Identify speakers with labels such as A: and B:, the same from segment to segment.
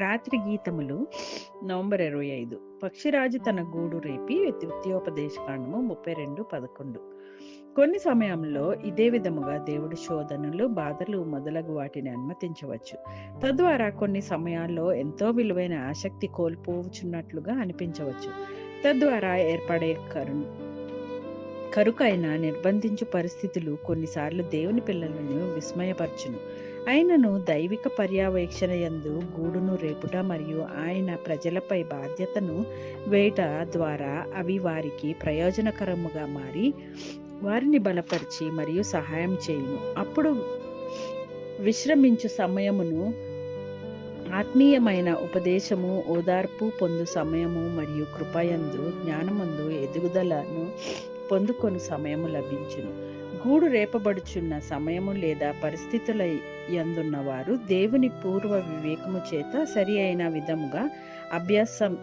A: రాత్రి గీతములు నవంబర్ ఇరవై ఐదు. పక్షిరాజు తన గూడు రేపి ద్వితీయోపదేశకాండము ముప్పై రెండు పదకొండు. కొన్ని సమయంలో ఇదే విధముగా దేవుడి శోధనలు బాధలు మొదలగు వాటిని అనుమతించవచ్చు. తద్వారా కొన్ని సమయాల్లో ఎంతో విలువైన ఆసక్తి కోల్పోవచ్చున్నట్లుగా అనిపించవచ్చు. తద్వారా ఏర్పడే కరు కరుకైన నిర్బంధించు పరిస్థితులు కొన్నిసార్లు దేవుని పిల్లలను విస్మయపరచును. ఆయనను దైవిక పర్యవేక్షణ యందు గూడును రేపుట మరియు ఆయన ప్రజలపై బాధ్యతను వేట ద్వారా అవి వారికి ప్రయోజనకరముగా మారి వారిని బలపరిచి మరియు సహాయం చేయును అప్పుడు విశ్రమించు సమయమును ఆత్మీయమైన ఉపదేశము ఓదార్పు పొందు సమయము మరియు కృపయందు జ్ఞానమందు ఎదుగుదలను పొందుకొని సమయము లభించును. గూడు రేపబడుచున్న సమయము లేదా పరిస్థితుల యందున్న వారు దేవుని పూర్వ వివేకము చేత సరి అయిన విధముగా అభ్యాసం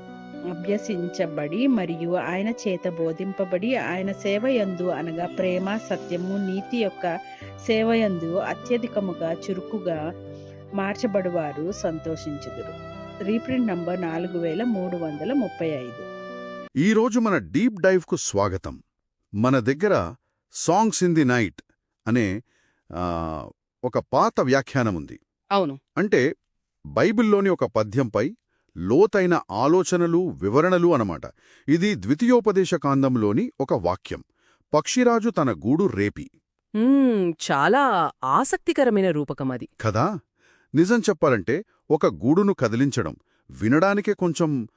A: అభ్యసించబడి మరియు ఆయన చేత బోధింపబడి ఆయన సేవయందు అనగా ప్రేమ సత్యము నీతి యొక్క సేవయందు అత్యధికముగా చురుకుగా మార్చబడువారు సంతోషించుదురు. రీప్రింట్ నంబర్ నాలుగు వేల మూడు వందల ముప్పై ఐదు.
B: ఈరోజు మన డీప్ డైవ్కు స్వాగతం. మన దగ్గర సాంగ్స్ ఇన్ ది నైట్ అనే ఒక పాత వ్యాఖ్యానం ఉంది
C: అవును.
B: అంటే బైబిల్లోని ఒక పద్యంపై లోతైన ఆలోచనలు వివరణలు అనమాట ఇది ద్వితీయోపదేశ కాండంలోని ఒక వాక్యం. పక్షిరాజు తన గూడు రేపి.
C: చాలా ఆసక్తికరమైన రూపకం అది.
B: కదా? నిజం చెప్పాలంటే ఒక గూడును కదిలించడం వినడానికే కొంచెం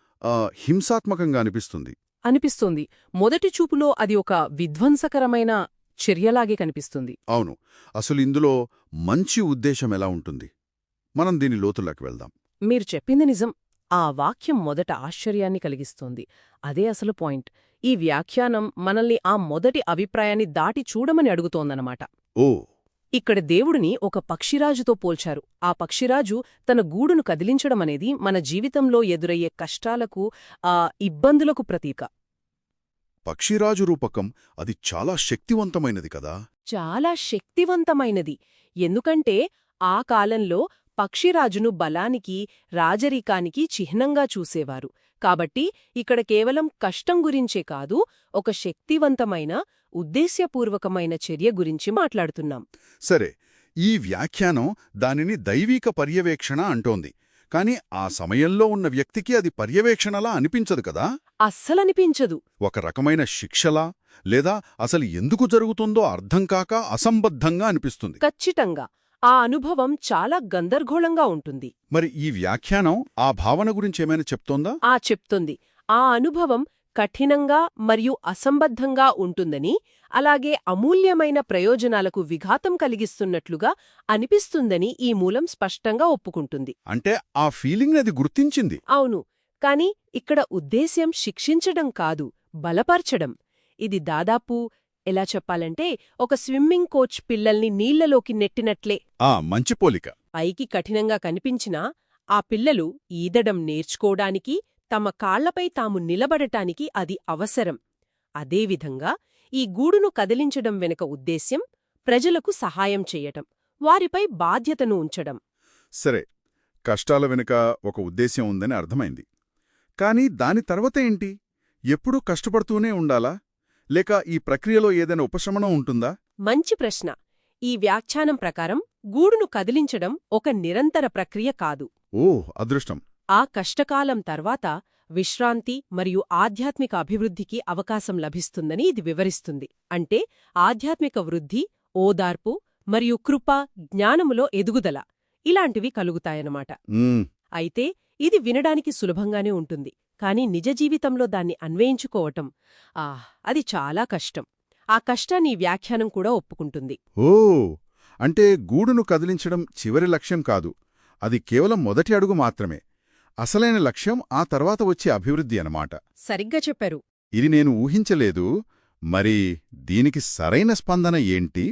B: హింసాత్మకంగా అనిపిస్తుంది.
C: అనిపిస్తోంది. మొదటి చూపులో అది ఒక విధ్వంసకరమైన చర్యలాగే కనిపిస్తుంది.
B: అవును. అసలు ఇందులో మంచి ఉద్దేశం ఎలా ఉంటుంది? మనం దీని లోతుల్లోకి వెళ్దాం.
C: మీరు చెప్పింది నిజం. ఆ వాక్యం మొదట ఆశ్చర్యాన్ని కలిగిస్తోంది. అదే అసలు పాయింట్. ఈ వ్యాఖ్యానం మనల్ని ఆ మొదటి అభిప్రాయాన్ని దాటి చూడమని అడుగుతోందనమాట
B: ఓ.
C: ఇక్కడ దేవుడిని ఒక పక్షిరాజుతో పోల్చారు. ఆ పక్షిరాజు తన గూడును కదిలించడమనేది మన జీవితంలో ఎదురయ్యే కష్టాలకు ఆ ఇబ్బందులకు ప్రతీక.
B: పక్షిరాజు రూపకం అది చాలా శక్తివంతమైనది కదా?
C: చాలా శక్తివంతమైనది. ఎందుకంటే ఆ కాలంలో పక్షిరాజును బలానికి రాజరికానికి చిహ్నంగా చూసేవారు. కాబట్టి ఇక్కడ కేవలం కష్టం గురించే కాదు ఒక శక్తివంతమైన ఉద్దేశ్యపూర్వకమైన చర్య గురించి మాట్లాడుతున్నాం.
B: సరే ఈ వ్యాఖ్యానం దానిని దైవీక పర్యవేక్షణ అంటోంది. కాని ఆ సమయంలో ఉన్న వ్యక్తికి అది పర్యవేక్షణలా అనిపించదు కదా?
C: అస్సలనిపించదు.
B: ఒక రకమైన శిక్షలా? లేదా అసలు ఎందుకు జరుగుతుందో అర్థం కాక అసంబద్ధంగా అనిపిస్తుంది.
C: ఖచ్చితంగా. ఆ అనుభవం చాలా గందరగోళంగా ఉంటుంది.
B: మరి ఈ వ్యాఖ్యానం ఆ భావన గురించి ఏమైనా చెప్తోందా?
C: ఆ చెప్తుంది. ఆ అనుభవం కఠినంగా మరియు అసంబద్ధంగా ఉంటుందని అలాగే అమూల్యమైన ప్రయోజనాలకు విఘాతం కలిగిస్తున్నట్లుగా అనిపిస్తుందని ఈ మూలం స్పష్టంగా ఒప్పుకుంటుంది.
B: అంటే ఆ ఫీలింగ్ అది గుర్తించింది.
C: అవును. కాని ఇక్కడ ఉద్దేశ్యం శిక్షించడం కాదు బలపర్చడం. ఇది దాదాపు ఎలా చెప్పాలంటే ఒక స్విమ్మింగ్ కోచ్ పిల్లల్ని నీళ్ళలోకి నెట్టినట్లే.
B: ఆ మంచి పోలిక.
C: పైకి కఠినంగా కనిపించినా ఆ పిల్లలు ఈదడం నేర్చుకోవడానికి తమ కాళ్ళపై తాము నిలబడటానికి అది అవసరం. అదేవిధంగా ఈ గూడును కదిలించడం వెనుక ఉద్దేశ్యం ప్రజలకు సహాయం చెయ్యటం వారిపై బాధ్యతను ఉంచడం.
B: సరే కష్టాల వెనుక ఒక ఉద్దేశ్యం ఉందని అర్థమైంది. కాని దాని తర్వాత ఏంటి? ఎప్పుడూ కష్టపడుతూనే ఉండాలా? లేక ఈ ప్రక్రియలో ఏదైనా ఉపశమనం ఉంటుందా?
C: మంచి ప్రశ్న. ఈ వ్యాఖ్యానం ప్రకారం గూడును కదిలించడం ఒక నిరంతర ప్రక్రియ కాదు.
B: ఓ అదృష్టం.
C: ఆ కష్టకాలం తర్వాత విశ్రాంతి మరియు ఆధ్యాత్మిక అభివృద్ధికి అవకాశం లభిస్తుందని ఇది వివరిస్తుంది. అంటే ఆధ్యాత్మిక వృద్ధి ఓదార్పు మరియు కృప జ్ఞానములో ఎదుగుదల ఇలాంటివి కలుగుతాయన్నమాట. అయితే ఇది వినడానికి సులభంగానే ఉంటుంది. కాని నిజ జీవితంలో దాన్ని అన్వయించుకోవటం ఆ అది చాలా కష్టం. ఆ కష్టాన్ని వ్యాఖ్యానం కూడా ఒప్పుకుంటుంది.
B: ఓ అంటే గూడును కదిలించడం చివరి లక్ష్యం కాదు. అది కేవలం మొదటి అడుగు మాత్రమే. అసలైన లక్ష్యం ఆ తర్వాత వచ్చే అభివృద్ధి అన్నమాట.
C: సరిగ్గా చెప్పారు.
B: ఇది నేను ఊహించలేదు. మరి దీనికి సరైన స్పందన ఏంటి?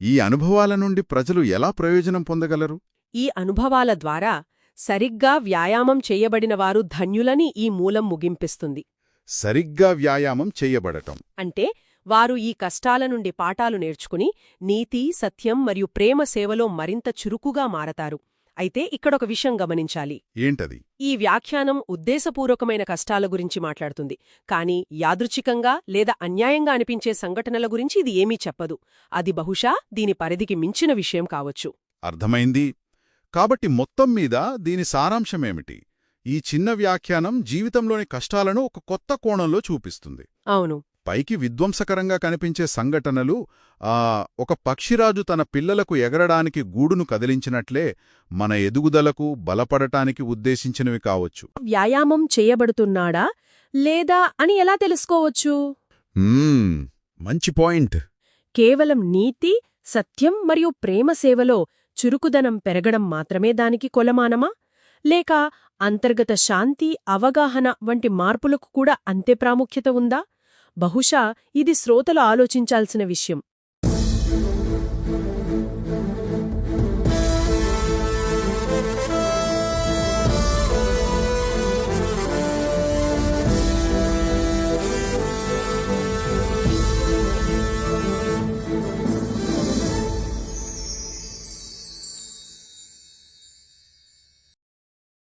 B: ఈ అనుభవాల నుండి ప్రజలు ఎలా ప్రయోజనం పొందగలరు?
C: ఈ అనుభవాల ద్వారా సరిగ్గా వ్యాయామం చేయబడినవారు ధన్యులని ఈ మూలం ముగింపిస్తుంది.
B: సరిగ్గా వ్యాయామం చెయ్యబడటం
C: అంటే వారు ఈ కష్టాల నుండి పాఠాలు నేర్చుకుని నీతి సత్యం మరియు ప్రేమ సేవలో మరింత చురుకుగా మారతారు. అయితే ఇక్కడొక విషయం గమనించాలి.
B: ఏంటది?
C: ఈ వ్యాఖ్యానం ఉద్దేశపూర్వకమైన కష్టాల గురించి మాట్లాడుతుంది. కానీ యాదృచ్ఛికంగా లేదా అన్యాయంగా అనిపించే సంఘటనల గురించి ఇది ఏమీ చెప్పదు. అది బహుశా దీని పరిధికి మించిన విషయం కావచ్చు.
B: అర్థమైంది? కాబట్టి మొత్తం మీద దీని సారాంశమేమిటి? ఈ చిన్న వ్యాఖ్యానం జీవితంలోని కష్టాలను ఒక కొత్త కోణంలో చూపిస్తుంది.
C: అవును.
B: పైకి విధ్వంసకరంగా కనిపించే సంఘటనలు ఆ ఒక పక్షిరాజు తన పిల్లలకు ఎగరడానికి గూడును కదిలించినట్లే మన ఎదుగుదలకు బలపడటానికి ఉద్దేశించినవి కావచ్చు.
C: వ్యాయామం చేయబడుతున్నాడా? లేదా అని ఎలా తెలుసుకోవచ్చు?
B: మంచి పాయింట్.
C: కేవలం నీతి సత్యం మరియు ప్రేమ సేవలో చురుకుదనం పెరగడం మాత్రమే దానికి కొలమానమా? లేక అంతర్గత శాంతి అవగాహన వంటి మార్పులకు కూడా అంతే ప్రాముఖ్యత ఉందా? బహుశా ఇది శ్రోతలు ఆలోచించాల్సిన విషయం.